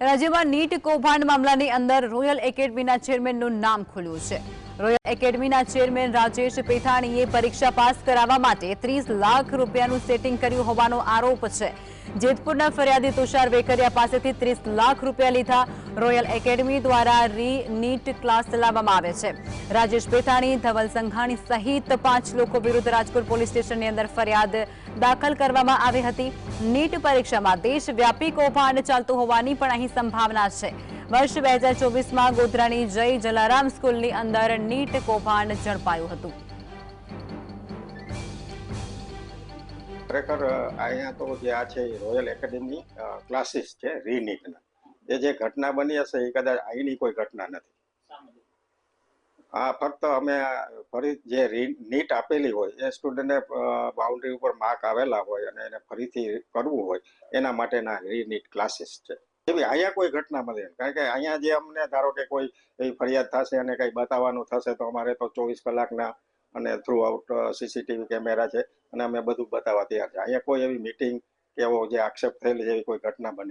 રાજ્યમાં નીટ કૌભાંડ મામલાની અંદર રોયલ એકેડમીના ચેરમેનનું નામ ખુલ્યું છે. રોયલ એકેડમીના ચેરમેન રાજેશ પેથાણીએ પરીક્ષા પાસ કરાવવા માટે ત્રીસ લાખ રૂપિયાનું સેટિંગ કર્યું હોવાનો આરોપ છે. જેતપુરના ફરિયાદી તુષાર વેકરિયા પાસેથી ત્રીસ લાખ રૂપિયા લીધા રોયલ એકેડમી દ્વારા રી નીટ ક્લાસ ચલાવવામાં આવે છે. રાજેશ પેથાણી, ધવલ સંઘાણી સહિત પાંચ લોકો વિરુદ્ધ રાજકોટ પોલીસ સ્ટેશનની અંદર ફરિયાદ દાખલ કરવામાં આવી હતી. નીટ પરીક્ષામાં દેશવ્યાપી કૌભાંડ ચાલતું હોવાની પણ અહીં સંભાવના છે. વર્ષ બે હજાર ચોવીસમાં ગોધરાની જય જલારામ સ્કૂલની અંદર નીટ કૌભાંડ ઝડપાયું હતું. ખરેખર અહીંયા તો જે આ છે રોયલ એકેડેમી ક્લાસીસ છે રીનીટના એ જે ઘટના બની હશે એ કદાચ અહીંની કોઈ ઘટના નથી. આ ફક્ત અમે ફરી જે નીટ આપેલી હોય, એ સ્ટુડન્ટને બાઉન્ડ્રી ઉપર માર્ક આવેલા હોય અને એને ફરીથી કરવું હોય, એના માટેના રીનીટ ક્લાસીસ છે. એવી અહીંયા કોઈ ઘટના મળે કારણ કે અહીંયા જે અમને, ધારો કે કોઈ એવી ફરિયાદ થશે અને કંઈ બતાવવાનું થશે, તો અમારે તો ચોવીસ કલાકના અને થ્રુ આઉટ સીસીટીવી કેમેરા છે અને અમે બધું બતાવવા તૈયાર છે. અહીંયા કોઈ એવી મીટિંગ કે એવો જે આક્ષેપ થયેલી એવી કોઈ ઘટના બની